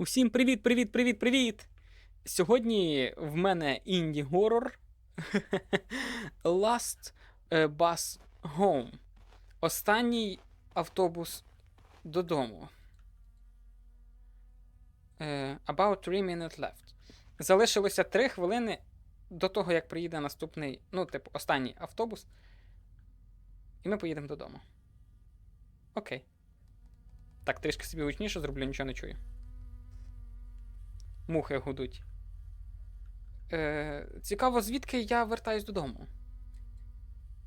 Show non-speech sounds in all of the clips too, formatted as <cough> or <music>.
Усім привіт, привіт, привіт, привіт! Сьогодні в мене інді горор <laughs> Last е, Bus Home. Останній автобус додому. Е, About 3 minutes left. Залишилося 3 хвилини до того, як приїде наступний, ну, типу, останній автобус. І ми поїдемо додому. Окей. Так, трішки собі гучніше зроблю, нічого не чую. Мухи гудуть. Е, цікаво, звідки я вертаюсь додому?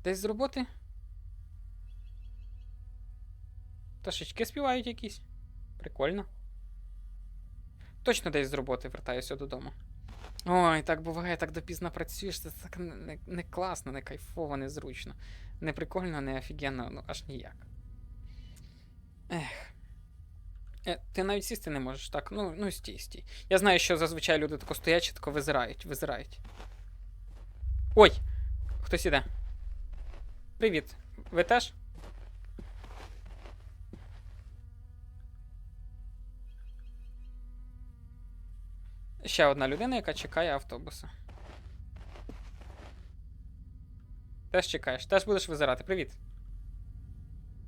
Десь з роботи? Пташечки співають якісь. Прикольно. Точно десь з роботи вертаюся додому. Ой, так буває, так допізно працюєш, це так не, не класно, не кайфово, не зручно. Не прикольно, не офігенно, ну аж ніяк. Ех. Е, ти навіть сісти не можеш, так? Ну, ну стій, стій. Я знаю, що зазвичай люди тако стоять і тако визирають, визирають. Ой! Хтось іде. Привіт. Ви теж? Ще одна людина, яка чекає автобуса. Теж чекаєш, теж будеш визирати. Привіт.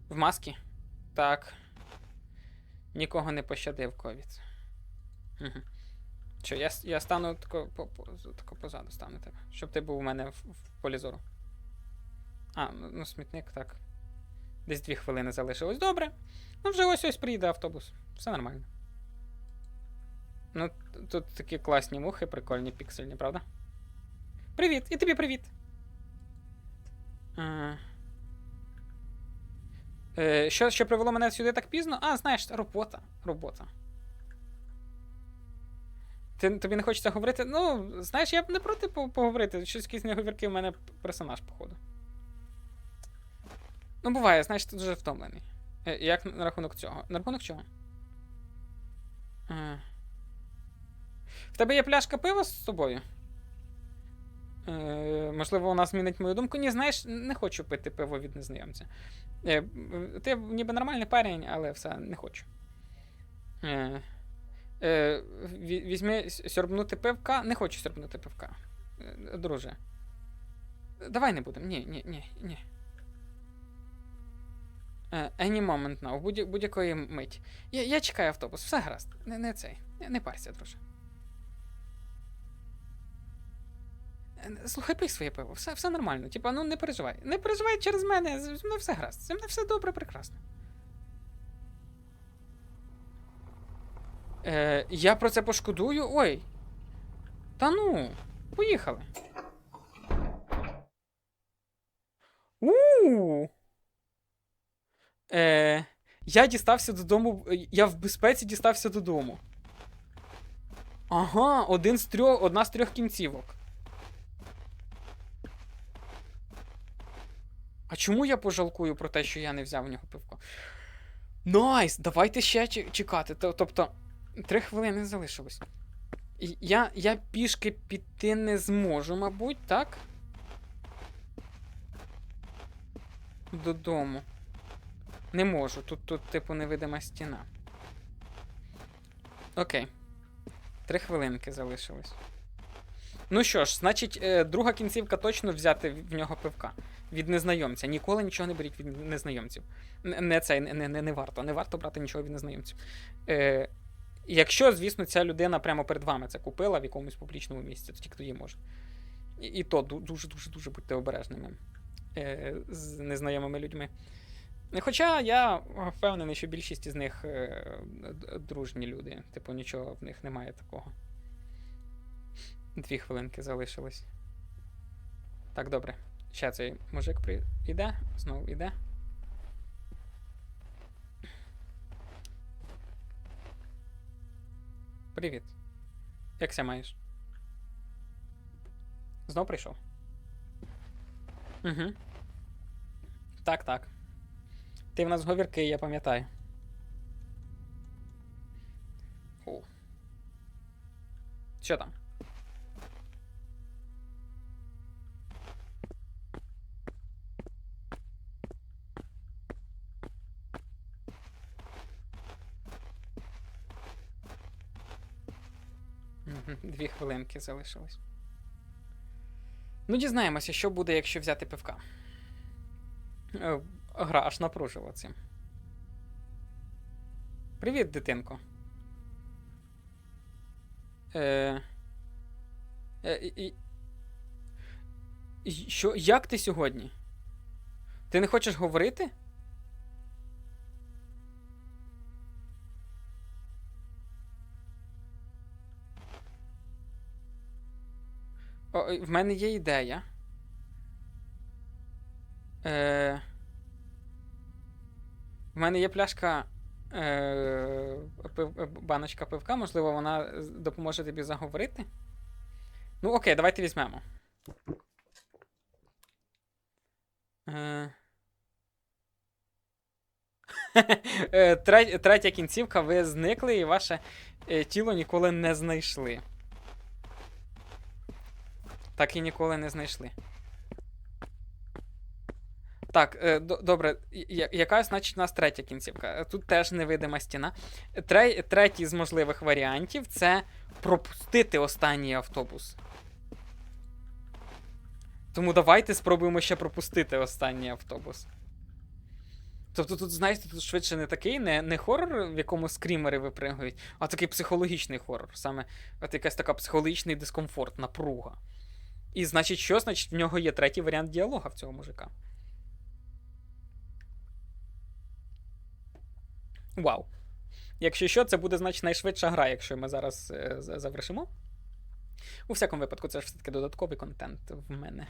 В маскі? Так. Нікого не пощадив ковід. Що, я, я стану тако, по, тако позаду стану тебе, щоб ти був у мене в, в полі зору. А, ну, ну смітник, так. Десь дві хвилини залишилось. Добре. Ну вже ось ось приїде автобус. Все нормально. Ну, тут такі класні мухи, прикольні, піксельні, правда? Привіт! І тобі привіт! А... Е, що, що привело мене сюди так пізно? А, знаєш, робота. Робота. Ти, тобі не хочеться говорити? Ну, знаєш, я б не проти поговорити. Щось якісь неговірки в мене персонаж, походу. Ну, буває, знаєш, ти дуже втомлений. Е, як на рахунок цього? На рахунок чого? Е. В тебе є пляшка пива з собою? Е, можливо, вона змінить мою думку. Ні, знаєш, не хочу пити пиво від незнайомця. Е, ти ніби нормальний парень, але все, не хочу. Е, е, ві- візьми сьорбнути пивка. Не хочу сьорбнути пивка. Друже. Давай не будемо. Ні, ні, ні, ні. Any moment now, будь- будь-якої мить. Я, я чекаю автобус, все гаразд. Не, не цей. Не, не парся, друже. Слухай, пий своє пиво, все, все нормально. Типа, ну не переживай. Не переживай через мене, з з мною все гаразд. Зі мною все добре, прекрасно. Е, я про це пошкодую. Ой. Та ну, поїхали. у Е, я дістався додому. Я в безпеці дістався додому. Ага, один з трьох, одна з трьох кінцівок. А чому я пожалкую про те, що я не взяв у нього пивко? Найс! Давайте ще чекати. Тобто, три хвилини залишилось. Я, я пішки піти не зможу, мабуть, так? Додому. Не можу. Тут, тут, типу, невидима стіна. Окей. Три хвилинки залишилось. Ну що ж, значить, е, друга кінцівка точно взяти в нього пивка. Від незнайомця. Ніколи нічого не беріть від незнайомців. Не, цей, не, не, не варто. Не варто брати нічого від незнайомців. Е, якщо, звісно, ця людина прямо перед вами це купила в якомусь публічному місці, то тільки тоді може. І, і то дуже-дуже-дуже будьте обережними е, з незнайомими людьми. Хоча я впевнений, що більшість із них е, дружні люди. Типу, нічого в них немає такого. Дві хвилинки залишилось. Так, добре. Ще цей мужик при... іде, знову іде. Привіт. Як ся маєш? Знов прийшов? Угу. Так, так. Ти в нас говірки, я пам'ятаю. Що там? Мгм, Дві хвилинки залишилось. Ну, дізнаємося, що буде, якщо взяти пивка. Е, Гра аж напружила цим. Привіт, дитинко. Е, е, і що, як ти сьогодні? Ти не хочеш говорити? О, е, в мене є ідея. Е, в мене є пляшка. Е, пив, е, баночка пивка, можливо, вона допоможе тобі заговорити. Ну, окей, давайте візьмемо. Е, <laughs> Третя кінцівка, ви зникли і ваше тіло ніколи не знайшли. Так і ніколи не знайшли. Так, е, до- добре, я- яка, значить, у нас третя кінцівка? Е, Тут теж невидима стіна. Тре- Третій з можливих варіантів це пропустити останній автобус. Тому давайте спробуємо ще пропустити останній автобус. Тобто тут, знаєте, тут швидше не такий, не, не хорор, в якому скрімери випригують, а такий психологічний хорор. Саме от якась така психологічний дискомфорт, напруга. І значить, що? Значить, в нього є третій варіант діалога в цього мужика. Вау. Якщо що, це буде, значить, найшвидша гра, якщо ми зараз е, завершимо. У всякому випадку, це ж все-таки додатковий контент в мене.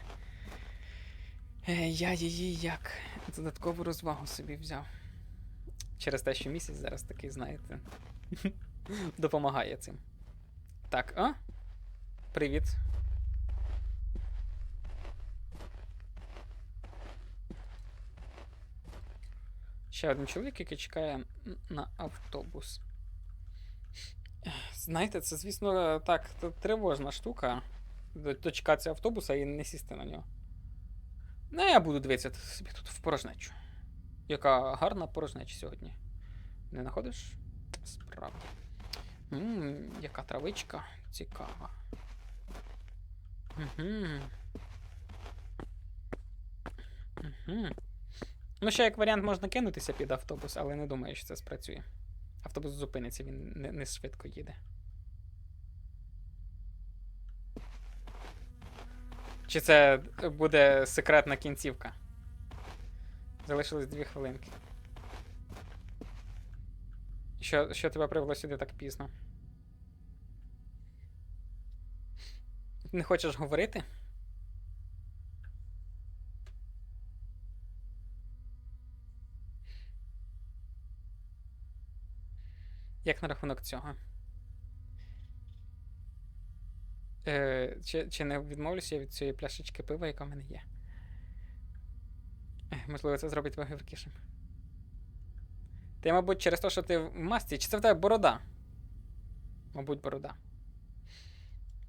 Е, Я її як додаткову розвагу собі взяв. Через те, що місяць зараз такий, знаєте, <laughs> допомагає цим. Так, а? Привіт. Ще один чоловік, який чекає на автобус. Знаєте, це, звісно, так, тривожна штука. Дочекатися автобуса і не сісти на нього. Ну, я буду дивитися собі тут в порожнечу. Яка гарна порожнеча сьогодні. Не знаходиш? Справді. Ммм, яка травичка цікава. Угу. Угу. Ну, ще як варіант можна кинутися під автобус, але не думаю, що це спрацює. Автобус зупиниться, він не, не швидко їде. Чи це буде секретна кінцівка? Залишилось дві хвилинки. Що, що тебе привело сюди так пізно? Не хочеш говорити? Як на рахунок цього? Е, чи, чи не відмовлюся від цієї пляшечки пива, яка в мене є? Ех, Можливо, це зробить тебе гіркішим. Ти, мабуть, через те, що ти в масці, чи це в тебе борода? Мабуть, борода.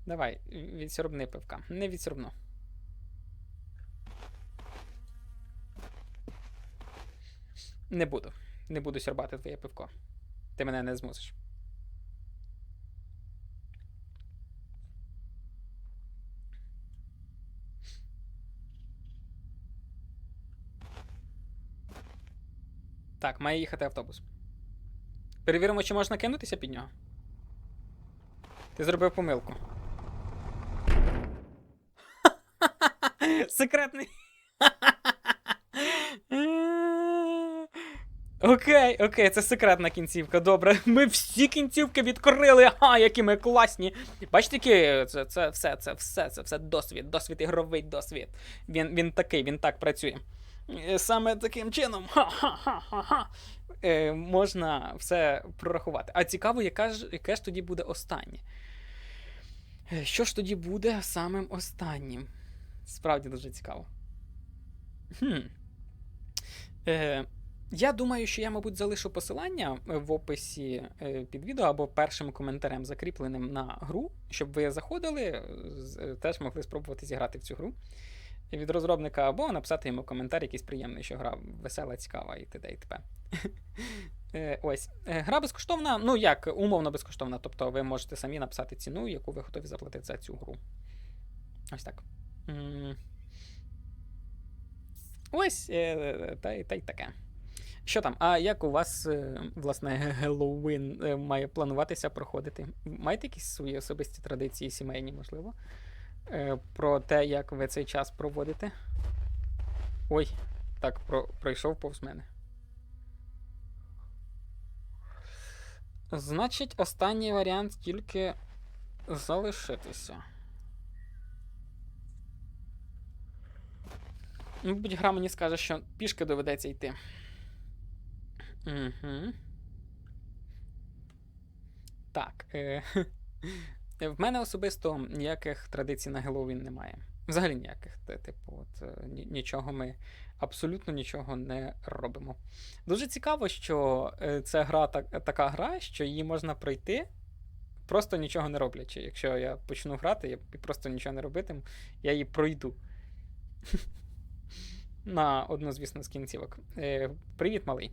Давай, відсорбни пивка. Не відсорбну. Не буду. Не буду сьорбати твоє пивко. Ти мене не змусиш. Так, має їхати автобус. Перевіримо, чи можна кинутися під нього. Ти зробив помилку. <laughs> Секретний. <laughs> Окей, окей, це секретна кінцівка. Добре. <laughs> Ми всі кінцівки відкрили. Ага, які ми класні. Бачите, які це, це все, це все, це все досвід, досвід, ігровий досвід. Він, він такий, він так працює. Е, Саме таким чином ха-ха-ха-ха, е, можна все прорахувати. А цікаво, яка ж, яке ж тоді буде останнє? Е, Що ж тоді буде самим останнім? Справді дуже цікаво. Хм. Е, я думаю, що я, мабуть, залишу посилання е, в описі е, під відео або першим коментарем, закріпленим на гру, щоб ви заходили, е, теж могли спробувати зіграти в цю гру від розробника, або написати йому коментар якийсь приємний, що гра весела, цікава і т.д. і т.п. <laughs> Ось. Гра безкоштовна, ну як, умовно безкоштовна. Тобто ви можете самі написати ціну, яку ви готові заплатити за цю гру. Ось так. Ось, та й таке. Що там? А як у вас, е, власне, <laughs> Геловін е, має плануватися проходити? Маєте якісь свої особисті традиції, сімейні, можливо? Е, Про те, як ви цей час проводите? Ой, так, про, пройшов повз мене. Значить, останній варіант тільки залишитися. Мабуть, гра мені скаже, що пішки доведеться йти. Угу. Так. Е- <laughs> в мене особисто ніяких традицій на Геловін немає. Взагалі ніяких. Типу, от, е, ні- нічого ми абсолютно нічого не робимо. Дуже цікаво, що це гра так, така гра, що її можна пройти, просто нічого не роблячи. Якщо я почну грати я просто нічого не робитиму, я її пройду. <laughs> На одну, звісно, з кінцівок. Е, привіт, малий.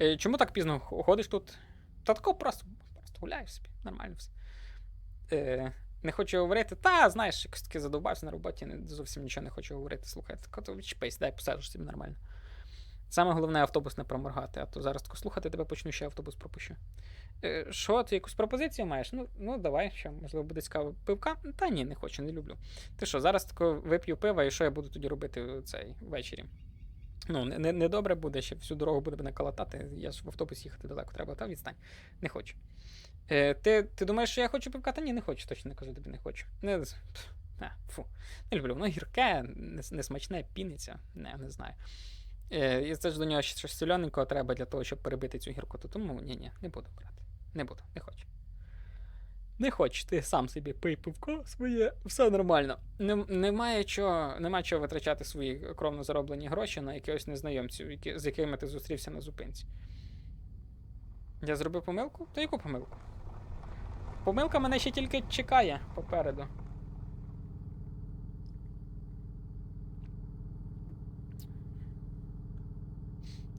Е, чому так пізно ходиш тут? Та тако просто, просто гуляєш собі, нормально все. Е, не хочу говорити. Та, знаєш, якось таки задовбався на роботі, не, зовсім нічого не хочу говорити. Слухай, так от відчепись, дай посаджу собі нормально. Саме головне автобус не проморгати, а то зараз тако слухати тебе почну, ще автобус пропущу. Е, Що, ти якусь пропозицію маєш? Ну, ну давай, що, можливо, буде цікаво. Пивка? Та ні, не хочу, не люблю. Ти що, зараз тако вип'ю пива, і що я буду тоді робити цей ввечері? Ну, не, не, не добре буде, ще всю дорогу буде мене калатати. Я ж в автобус їхати далеко треба, та відстань. Не хочу. Е, ти, ти думаєш, що я хочу пивка? Ні, не хочу, точно не кажу тобі, не хочу. Не, а, фу. Не люблю, воно гірке, нес- несмачне, піниться. Не, не знаю. Е, і це ж до нього щось солененького треба для того, щоб перебити цю гіркоту. Тому ні, ні, не буду брати. Не буду, не хочу. Не хочеш, ти сам собі пий пивко своє, все нормально. Нем- Немає чого, немає чого витрачати свої кровно зароблені гроші на якихось незнайомців, які, з якими ти зустрівся на зупинці. Я зробив помилку? То яку помилку? Помилка мене ще тільки чекає попереду.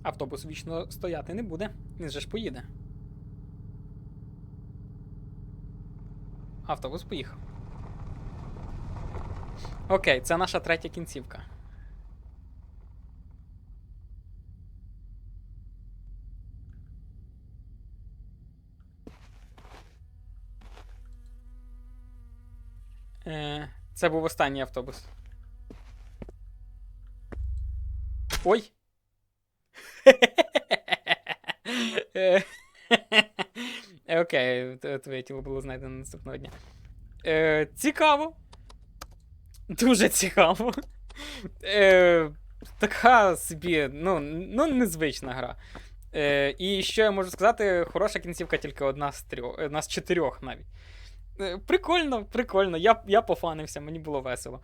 Автобус вічно стояти не буде. Він же ж поїде. Автобус поїхав. Окей, це наша третя кінцівка. Е, це був останній автобус. Ой. <laughs> Е, Окей, твоє тіло було знайдено наступного дня. Е, цікаво. Дуже цікаво. Е, така собі, ну, ну, незвична гра. Е, і що я можу сказати, хороша кінцівка тільки одна з трьох, одна з чотирьох навіть. Е, прикольно, прикольно. Я, я пофанився, мені було весело.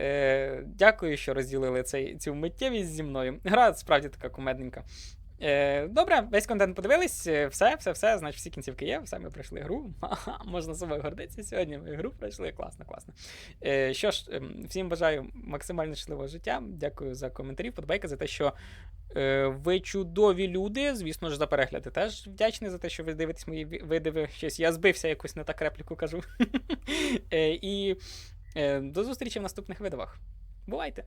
Е, дякую, що розділили цей, цю миттєвість зі мною. Гра справді така кумедненька. Е, добре, весь контент подивились, е, все, все, все, значить всі кінцівки є, все, ми пройшли гру. Ха-ха, можна собою гордитися сьогодні. Ми гру пройшли, класно, класно. Е, що ж, ем, всім бажаю максимально щасливого життя. Дякую за коментарі, подбайки за те, що е, ви чудові люди. Звісно ж, за перегляди теж вдячний за те, що ви дивитесь мої видиви. Щось я збився, якусь не так репліку кажу. <laughs> Е, і до зустрічі в наступних видивах. Бувайте!